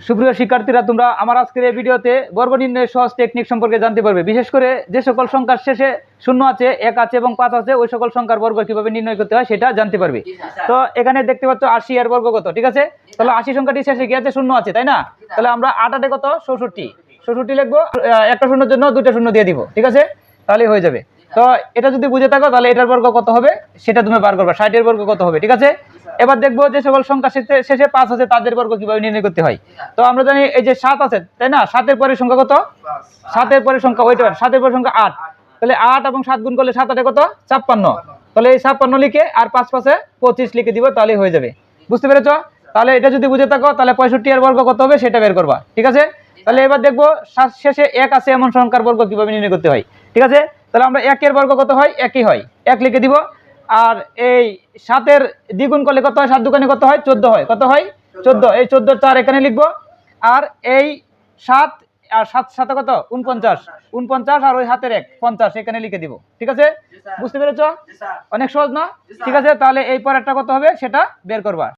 সুপ্রিয় শিক্ষার্থীরা তোমরা আমার আজকের এই ভিডিওতে বর্গ নির্ণয়ের সহজ টেকনিক সম্পর্কে জানতে পারবে। বিশেষ করে যে সকল সংখ্যার শেষে শূন্য আছে এক আছে এবং পাঁচ আছে ওই সকল সংখ্যার বর্গ কীভাবে নির্ণয় করতে হয় সেটা জানতে পারবে। তো এখানে দেখতে পাচ্ছ আশি এর বর্গ কত ঠিক আছে? তাহলে আশি সংখ্যাটি শেষে কি আছে শূন্য আছে তাই না? তাহলে আমরা আট আটে কত? চৌষট্টি। চৌষট্টি লিখব একটা শূন্যর জন্য দুইটা শূন্য দিয়ে দিব ঠিক আছে? তাহলে হয়ে যাবে। তো এটা যদি বুঝে থাকো তাহলে এটার বর্গ কত হবে? সেটা তুমি বার করবে ষাটের বর্গ কত হবে ঠিক আছে? এবার দেখব যে সকল সংখ্যা শেষে পাঁচ আছে, তাদের বর্গ কীভাবে নির্ণয় করতে হয়? তো আমরা জানি এই যে সাত আছে, তাই না? সাতের পরের সংখ্যা কত? সাতের পরের সংখ্যা ওইটা সাতের পরের সংখ্যা আট। তাহলে আট এবং সাত গুণ করলে সাত আটে কত? ছাপ্পান্ন। তাহলে এই ছাপ্পান্ন লিখে আর পাঁচ পাশে পঁচিশ লিখে দিব, তাহলেই হয়ে যাবে। বুঝতে পেরেছ? তাহলে এটা যদি বুঝে থাকো, তাহলে পঁয়ষট্টি এর বর্গ কত হবে? সেটা বের করবা। ঠিক আছে? তাহলে এবার দেখব শেষে এক আছে, এমন সংখ্যার বর্গ কীভাবে নির্ণয় করতে হয়? ঠিক আছে? তাহলে আমরা একের বর্গ কত হয়? একই হয়। এক লিখে দিব। আর এই সাতের দ্বিগুণ করলে কত হয়? সাত দোকানে কত হয়? চোদ্দ হয়। কত হয়? চোদ্দ। এই চোদ্দ চার এখানে লিখব। আর এই সাত আর সাত সাথে কত? উনপঞ্চাশ উনপঞ্চাশ আর ওই হাতের এক। পঞ্চাশ। এখানে লিখে দিব। ঠিক আছে? বুঝতে পেরেছ? অনেক সহজ না? ঠিক আছে? তাহলে এই পর একটা কত হবে? সেটা বের করবা।